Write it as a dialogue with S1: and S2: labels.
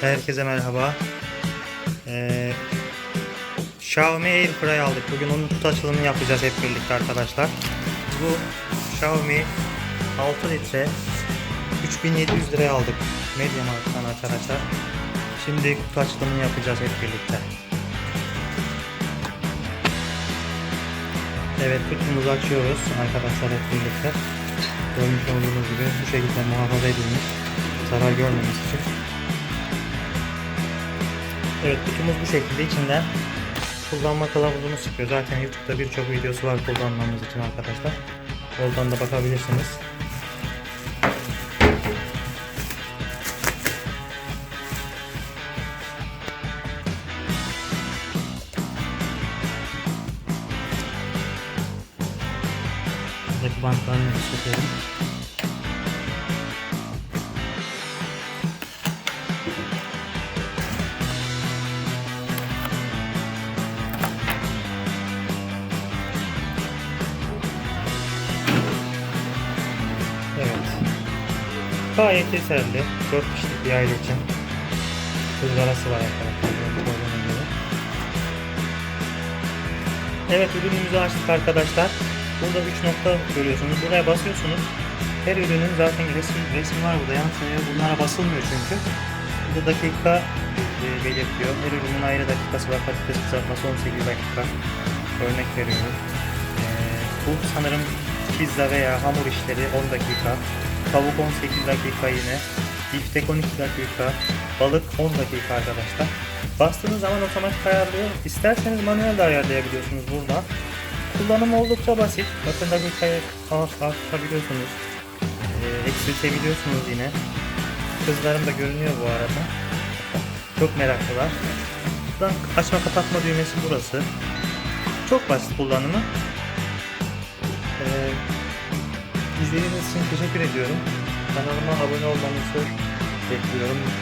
S1: Herkese merhaba. Ee, Xiaomi Airfryer aldık. Bugün onun kutu yapacağız hep birlikte arkadaşlar. Bu Xiaomi 6 litre 3700 liraya aldık. Mediamarkt'tan açar açar. Şimdi kutu yapacağız hep birlikte. Evet kutumuzu açıyoruz arkadaşlar hep birlikte. Görmüş olduğunuz gibi bu şekilde muhafaza edilmiş. Zarar görmemiz için. Evet kutumuz bu şekilde içinden kullanma kılavuzunu çıkıyor. Zaten YouTube'da birçok videosu var kullanmamız için arkadaşlar. Oradan da bakabilirsiniz. Buradaki bantlarını sökelim. Gayet yeterli. 4 kişilik bir aile için. Kızlarası var arkadaşlar. Evet ürünümüzü açtık arkadaşlar. Burada 3 nokta görüyorsunuz. Buraya basıyorsunuz. Her ürünün zaten resim, resmi var burada. Yan bunlara basılmıyor çünkü. Burada dakika e, belirtiyor. Her ürünün ayrı dakikası var. Patates kızartması 18 dakika. Örnek veriyorum. E, bu sanırım pizza veya hamur işleri 10 dakika. Tavuk 18 dakika yine. Biftek 12 dakika. Balık 10 dakika arkadaşlar. Bastığınız zaman otomatik ayarlıyor. İsterseniz manuel de ayarlayabiliyorsunuz burada. Kullanımı oldukça basit. Bakın dakikayı art- arttırabiliyorsunuz. Ee, eksiltebiliyorsunuz yine. Kızlarım da görünüyor bu arada. Çok meraklılar. Buradan açma kapatma düğmesi burası. Çok basit kullanımı. Ee, izlediğiniz için teşekkür ediyorum. Kanalıma abone olmanızı bekliyorum.